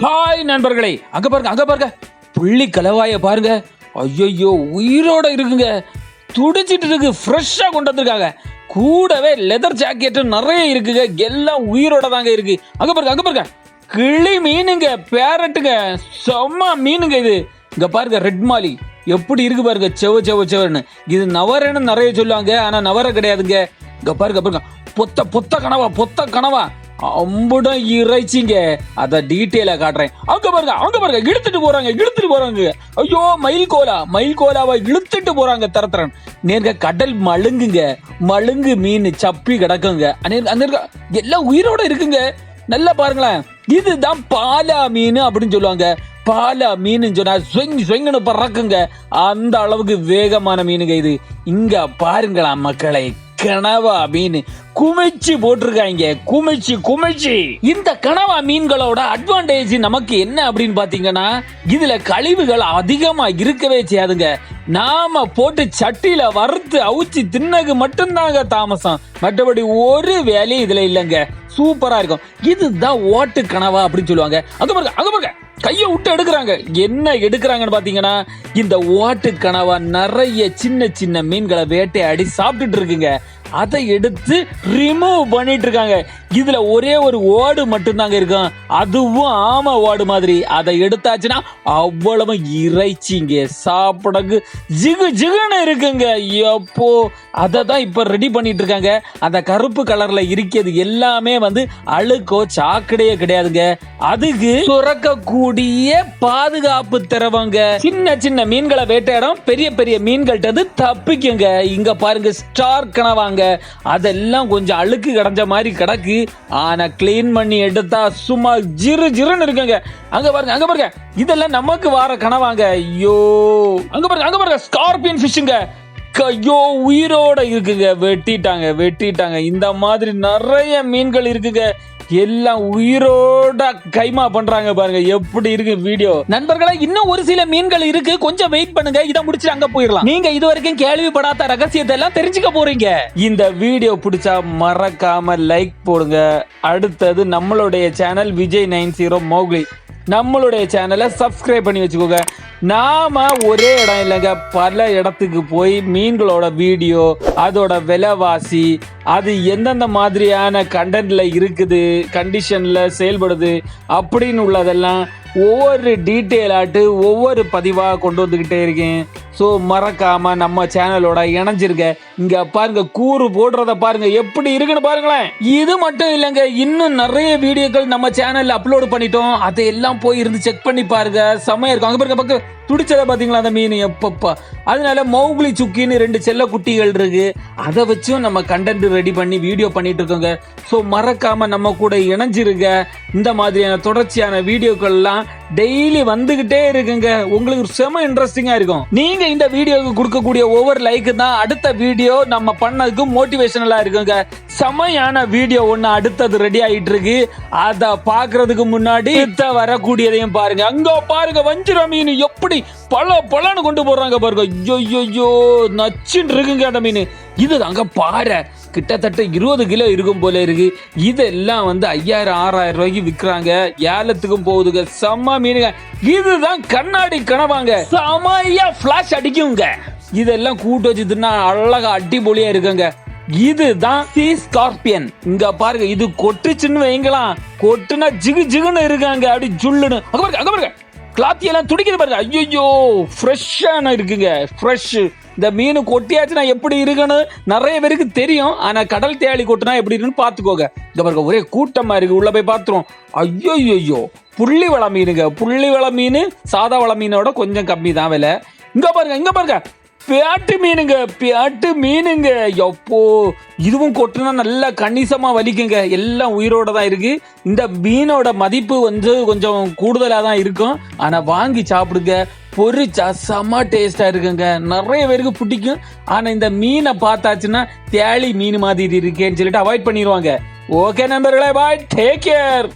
Hi நண்பர்களே. அங்க பாருங்க அங்க பாருங்க. புள்ளி கலவாய பாருங்க. ஐயோ உயிரோட இருக்குங்க. துடிச்சிட்டு இருக்கு ஃப்ரெஷ்ஷாக கொண்டு வந்திருக்காங்க. கூடவே லெதர் ஜாக்கெட்டு நிறைய இருக்குங்க. எல்லாம் உயிரோட தாங்க இருக்கு. அங்க பாருங்க அங்க பாருங்க. கிளி மீனுங்க பேரட்டுங்க செம்ம மீனுங்க இது. இங்க பாருங்க ரெட் மாலி. எப்படி இருக்கு பாருங்க செவ செவ செவன்னு. இது நவரன்னு நிறைய சொல்லுவாங்க ஆனா நவர கிடையாதுங்க. இங்க பாருங்க பாருங்க பொத்த பொத்த கனவா பொத்த கனவா. அம்புடம் இறைச்சிங்க. அத டீட்டெயிலாக காட்டுறேன். அங்க பாருங்க அங்க பாருங்க. இழுத்துட்டு போறாங்க இழுத்துட்டு போறாங்க. ஐயோ மயில் கோலா. மயில் கோலாவை இழுத்துட்டு போறாங்க தரத்திரன். நேர்க கடல் மழுங்குங்க. மழுங்கு மீன் சப்பி கிடக்குங்க. அங்க எல்லாம் உயிரோட இருக்குங்க. நல்லா பாருங்களேன். இதுதான் பாலா மீன் அப்படின்னு சொல்லுவாங்க. பாலா மீன் சொன்னா ஸ்வெங் ஸ்வெங்னு பறக்குங்க. அந்த அளவுக்கு வேகமான மீனுங்க இது. இங்க பாருங்களா மக்களை. கனவா மீன். குமிச்சு போட்டிருக்காங்க. குமிச்சு குமிச்சு. இந்த கனவா மீன்களோட அட்வான்டேஜ் நமக்கு என்ன அப்படின்னு பாத்தீங்கன்னா இதுல கழிவுகள் அதிகமா இருக்கவே செய்யாதுங்க. நாம போட்டு சட்டியில வறுத்து அவிச்சு தின்னகு மட்டும்தாங்க தாமசம். மற்றபடி ஒரு வேலையும் இதுல இல்லைங்க. சூப்பரா இருக்கும். இதுதான் ஓட்டு கனவா அப்படின்னு சொல்லுவாங்க. அங்க பாருங்க அங்க பாருங்க. கையை விட்டு எடுக்கிறாங்க. என்ன எடுக்கிறாங்கன்னு பாத்தீங்கன்னா இந்த ஓட்டு கனவா நிறைய சின்ன சின்ன மீன்களை வேட்டையாடி சாப்பிட்டுட்டு இருக்குங்க. அதை எடுத்து ரிமூவ் பண்ணிட்டு இருக்காங்க. இதுல ஒரே ஒரு ஓடு மட்டும்தாங்க இருக்கும் அதுவும் ஆமா ஓடு மாதிரி. அதை எடுத்தாச்சுன்னா அவ்வளவு இறைச்சிங்க. சாப்பிடக்கு ஜிகு ஜிகுன்னு இருக்குங்க. எப்போ? அதை தான் இப்போ ரெடி பண்ணிட்டு இருக்காங்க அந்த கருப்பு கலர்ல இருக்கிறது எல்லாமே வந்து அழுக்கோ சாக்கடையே கிடையாதுங்க. அதுக்கு சுரக்கக்கூடிய பாதுகாப்பு திரவங்க. சின்ன சின்ன மீன்களை வேட்டையாடும். பெரிய பெரிய மீன்கள்ட்ட இருந்து தப்பிக்குங்க. இங்க பாருங்க ஸ்டார் கனவாங்க. அதெல்லாம் கொஞ்சம் அழுக்கு கிடஞ்ச மாதிரி கிடக்கு. ஆனா க்ளீன் பண்ணி எடுத்தா சும்மா ஜிரு ஜிருன்னு இருக்குங்க. அங்க பாருங்க அங்க பாருங்க. இதெல்லாம் நமக்கு வார கனவாங்க. ஐயோ. அங்க பாருங்க அங்க பாருங்க ஸ்கார்பியன் ஃபிஷ்ஷுங்க ஐயோ உயிரோட இருக்குங்க. வெட்டிட்டாங்க வெட்டிட்டாங்க. இந்த மாதிரி நிறைய மீன்கள் இருக்குங்க. எல்லாம் உயிரோட கைமா பண்றாங்க பாருங்க. எப்படி இருக்கு வீடியோ நண்பர்களே இன்னும் ஒரு சில மீன்கள் இருக்கு. கொஞ்சம் வெயிட் பண்ணுங்க. இதை முடிச்சு அங்க போயிடலாம். நீங்க இது வரைக்கும் கேள்விப்படாத ரகசியத்தை எல்லாம் தெரிஞ்சுக்க போறீங்க. இந்த வீடியோ பிடிச்சா மறக்காம லைக் போடுங்க. அடுத்தது நம்மளுடைய channel Vijay nine zero Mowgli. நம்மளுடைய சேனலை சப்ஸ்கிரைப் பண்ணி வச்சுக்கோங்க. நாம ஒரே இடம் இல்லைங்க. பல இடத்துக்கு போய் மீன்களோட வீடியோ அதோட விலைவாசி அது எந்தெந்த மாதிரியான கண்டென்ட்ல இருக்குது கண்டிஷன்ல செயல்படுது அப்படின்னு உள்ளதெல்லாம் ஒவ்வொரு டீட்டெயிலாட்டு ஒவ்வொரு பதிவாக கொண்டு வந்துக்கிட்டே இருக்கேன். ஸோ மறக்காமல் நம்ம சேனலோட இணைஞ்சிருக்க இங்கே பாருங்க கூறு போடுறத பாருங்க. எப்படி இருக்குன்னு பாருங்களேன். இது மட்டும் இல்லைங்க இன்னும் நிறைய வீடியோக்கள் நம்ம சேனலில் அப்லோடு பண்ணிட்டோம். அதையெல்லாம் போய் இருந்து செக் பண்ணி பாருங்க. செம்மையா இருக்கும். அங்கே பாருங்க பக்கம். துடிச்சதை பார்த்தீங்களா அந்த மீன்? எப்பப்பா. அதனால மௌகுலி சுக்கின்னு ரெண்டு செல்ல குட்டிகள் இருக்கு. அதை வச்சும் நம்ம கண்டென்ட் ரெடி பண்ணி வீடியோ பண்ணிட்டு இருக்கோங்க. ஸோ மறக்காம நம்ம கூட இணைஞ்சிருங்க. இந்த மாதிரியான தொடர்ச்சியான வீடியோக்கள்லாம் டெய்லி வந்துகிட்டே இருக்குங்க. உங்களுக்கு செம இன்ட்ரெஸ்டிங்கா இருக்கும். நீங்க இந்த வீடியோவுக்கு கொடுக்கக்கூடிய ஒவ்வொரு லைக்கு தான் அடுத்த வீடியோ நம்ம பண்ணதுக்கு மோட்டிவேஷனலா இருக்குங்க. செமையான வீடியோ ஒன்று அடுத்தது ரெடி ஆயிட்டு இருக்கு. அதை பார்க்கிறதுக்கு முன்னாடி இத்த வரக்கூடியதையும் பாருங்க. அங்க பாருங்க வஞ்சிர மீன் எப்படி பல பலன்னு கொண்டு போடுறாங்க பாருங்க. ஐயோ ஐயோ நச்சுன்னு இருக்குங்க அந்த மீன். இது அங்க பாரு கிட்டத்தட்ட இருபது கிலோ இருக்கும் போல இருக்கு. இதெல்லாம் வந்து ஐயாயிரம் ஆறாயிரம் ரூபாய்க்கு விற்கிறாங்க ஏலத்துக்கும் போகுதுங்க. செம்ம மீனுங்க. இதுதான் கண்ணாடி கனவாங்க. செமையா ஃபிளாஷ் அடிக்குங்க. இதெல்லாம் கூட்டு வச்சு தின்னா அழகா அடிபொலியா இருக்குங்க. இதுதான் சி ஸ்கார்பியன் இங்க பாருங்க இது கொட்டுச்சுன்னு வைங்களாம். கொட்டுனா ஜிகு ஜிகுன்னு இருக்காங்க. அப்படி ஜுல்லுன்னு. அங்க பாருங்க அங்க பாருங்க. கிளாத்தி எல்லாம் துடிக்குது பாருங்க. ஐயோ ஃப்ரெஷ்ஷான இருக்குங்க. ஃப்ரெஷ் இந்த மீன் கொட்டியாச்சுன்னா எப்படி இருக்குன்னு நிறைய பேருக்கு தெரியும். ஆனால் கடல் தேளி கொட்டினா எப்படி இருக்குன்னு பார்த்துக்கோங்க. இந்த பாருங்க ஒரே கூட்டமாக இருக்குது உள்ளே போய் பார்த்துருவோம். ஐயோ ஐயோ புள்ளி வள மீனுங்க. புள்ளி வள மீன் சாதா வள மீனோட கொஞ்சம் கம்மி தான் விலை. இங்கே பாருங்க இங்கே பாருங்க. பேட்டு மீனுங்க பேட்டு மீனுங்க. எப்போ இதுவும் கொட்டுனா நல்லா கணிசமாக வலிக்குங்க. எல்லாம் உயிரோட தான் இருக்கு. இந்த மீனோட மதிப்பு வந்து கொஞ்சம் கூடுதலாக தான் இருக்கும். ஆனால் வாங்கி சாப்பிடுங்க. பொரிச்சா செம்ம டேஸ்ட்டாக இருக்குங்க. நிறைய பேருக்கு பிடிக்கும். ஆனால் இந்த மீனை பார்த்தாச்சுன்னா தேளி மீன் மாதிரி இருக்கேன்னு சொல்லிட்டு அவாய்ட் பண்ணிடுவாங்க ஓகே நண்பர்களே பாய் டேக் கேர்